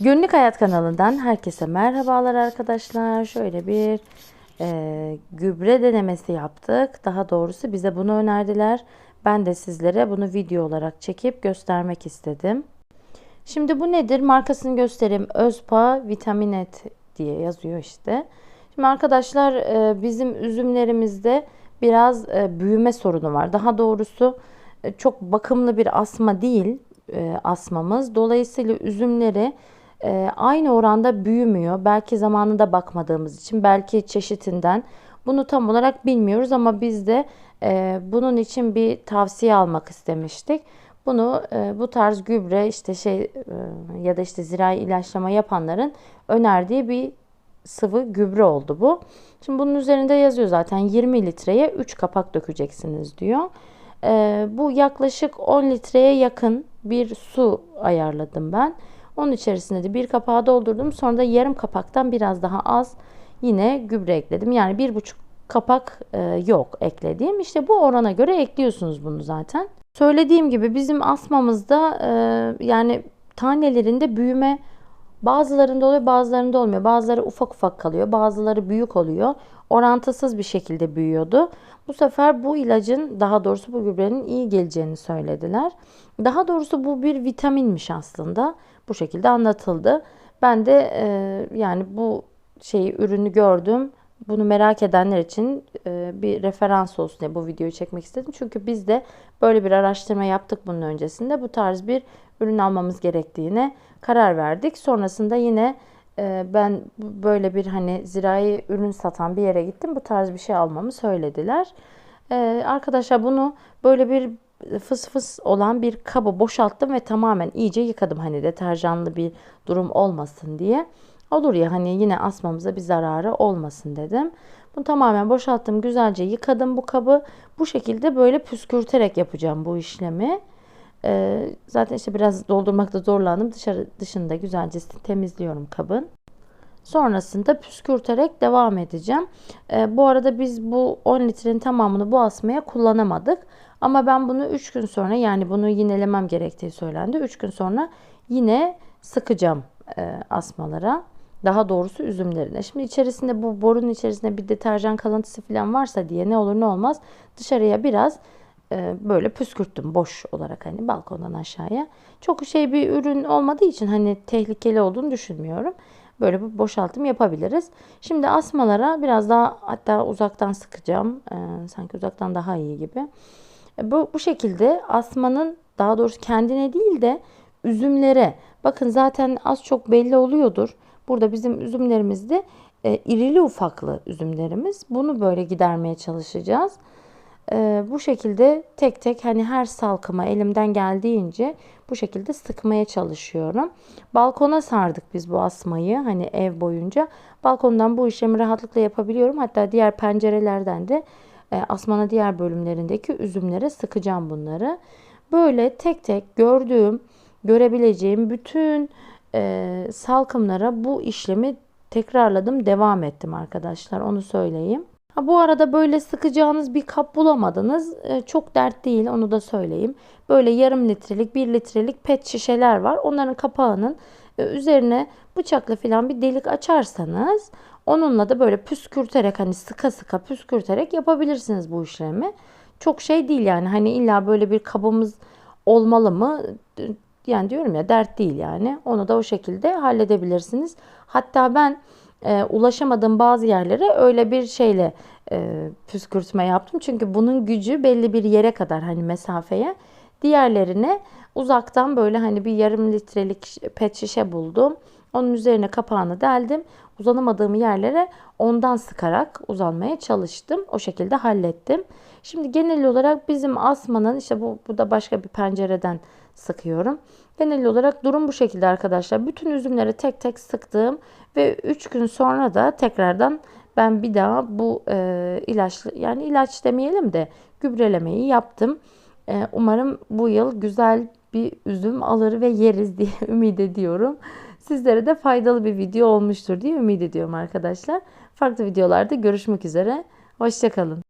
Günlük Hayat kanalından herkese merhabalar arkadaşlar. Şöyle bir e, gübre denemesi yaptık. Daha doğrusu bize bunu önerdiler. Ben de sizlere bunu video olarak çekip göstermek istedim. Şimdi bu nedir? Markasını göstereyim. Özpa Vitaminet diye yazıyor işte. Şimdi arkadaşlar e, bizim üzümlerimizde biraz e, büyüme sorunu var. Daha doğrusu e, çok bakımlı bir asma değil e, asmamız. Dolayısıyla üzümleri e, aynı oranda büyümüyor. Belki zamanında bakmadığımız için, belki çeşitinden. Bunu tam olarak bilmiyoruz ama biz de e, bunun için bir tavsiye almak istemiştik. Bunu e, bu tarz gübre işte şey e, ya da işte zirai ilaçlama yapanların önerdiği bir sıvı gübre oldu bu. Şimdi bunun üzerinde yazıyor zaten 20 litreye 3 kapak dökeceksiniz diyor. E, bu yaklaşık 10 litreye yakın bir su ayarladım ben. Onun içerisine de bir kapağı doldurdum. Sonra da yarım kapaktan biraz daha az yine gübre ekledim. Yani bir buçuk kapak e, yok eklediğim. İşte bu orana göre ekliyorsunuz bunu zaten. Söylediğim gibi bizim asmamızda e, yani tanelerinde büyüme bazılarında oluyor bazılarında olmuyor. Bazıları ufak ufak kalıyor bazıları büyük oluyor. Orantısız bir şekilde büyüyordu. Bu sefer bu ilacın daha doğrusu bu gübrenin iyi geleceğini söylediler. Daha doğrusu bu bir vitaminmiş aslında. Bu şekilde anlatıldı. Ben de e, yani bu şeyi ürünü gördüm. Bunu merak edenler için e, bir referans olsun diye bu videoyu çekmek istedim. Çünkü biz de böyle bir araştırma yaptık bunun öncesinde. Bu tarz bir ürün almamız gerektiğine karar verdik. Sonrasında yine e, ben böyle bir hani zirai ürün satan bir yere gittim. Bu tarz bir şey almamı söylediler. E, arkadaşlar bunu böyle bir fıs fıs olan bir kabı boşalttım ve tamamen iyice yıkadım. Hani deterjanlı bir durum olmasın diye. Olur ya hani yine asmamıza bir zararı olmasın dedim. Bunu tamamen boşalttım. Güzelce yıkadım bu kabı. Bu şekilde böyle püskürterek yapacağım bu işlemi. Ee, zaten işte biraz doldurmakta zorlandım. Dışarı dışında güzelce temizliyorum kabın. Sonrasında püskürterek devam edeceğim. Ee, bu arada biz bu 10 litrenin tamamını bu asmaya kullanamadık. Ama ben bunu 3 gün sonra yani bunu yinelemem gerektiği söylendi. 3 gün sonra yine sıkacağım e, asmalara. Daha doğrusu üzümlerine. Şimdi içerisinde bu borunun içerisinde bir deterjan kalıntısı falan varsa diye ne olur ne olmaz dışarıya biraz e, böyle püskürttüm boş olarak hani balkondan aşağıya. Çok şey bir ürün olmadığı için hani tehlikeli olduğunu düşünmüyorum. Böyle bir boşaltım yapabiliriz. Şimdi asmalara biraz daha hatta uzaktan sıkacağım. E, sanki uzaktan daha iyi gibi. Bu, bu şekilde asmanın daha doğrusu kendine değil de üzümlere bakın zaten az çok belli oluyordur. Burada bizim üzümlerimizde e, irili ufaklı üzümlerimiz. Bunu böyle gidermeye çalışacağız. E, bu şekilde tek tek hani her salkıma elimden geldiğince bu şekilde sıkmaya çalışıyorum. Balkona sardık biz bu asmayı hani ev boyunca. Balkondan bu işlemi rahatlıkla yapabiliyorum. Hatta diğer pencerelerden de e, asmana diğer bölümlerindeki üzümlere sıkacağım bunları. Böyle tek tek gördüğüm, görebileceğim bütün e, salkımlara bu işlemi tekrarladım, devam ettim arkadaşlar. Onu söyleyeyim. Ha, bu arada böyle sıkacağınız bir kap bulamadınız. E, çok dert değil onu da söyleyeyim. Böyle yarım litrelik, bir litrelik pet şişeler var. Onların kapağının üzerine bıçakla falan bir delik açarsanız onunla da böyle püskürterek hani sıka sıka püskürterek yapabilirsiniz bu işlemi. Çok şey değil yani hani illa böyle bir kabımız olmalı mı? Yani diyorum ya dert değil yani. Onu da o şekilde halledebilirsiniz. Hatta ben e, ulaşamadığım bazı yerlere öyle bir şeyle e, püskürtme yaptım. Çünkü bunun gücü belli bir yere kadar hani mesafeye. Diğerlerine uzaktan böyle hani bir yarım litrelik pet şişe buldum. Onun üzerine kapağını deldim. Uzanamadığım yerlere ondan sıkarak uzanmaya çalıştım. O şekilde hallettim. Şimdi genel olarak bizim asmanın işte bu, bu da başka bir pencereden sıkıyorum. Genel olarak durum bu şekilde arkadaşlar. Bütün üzümleri tek tek sıktım ve 3 gün sonra da tekrardan ben bir daha bu e, ilaç yani ilaç demeyelim de gübrelemeyi yaptım. E, umarım bu yıl güzel bir üzüm alır ve yeriz diye ümit ediyorum. Sizlere de faydalı bir video olmuştur diye ümit ediyorum arkadaşlar. Farklı videolarda görüşmek üzere. Hoşçakalın.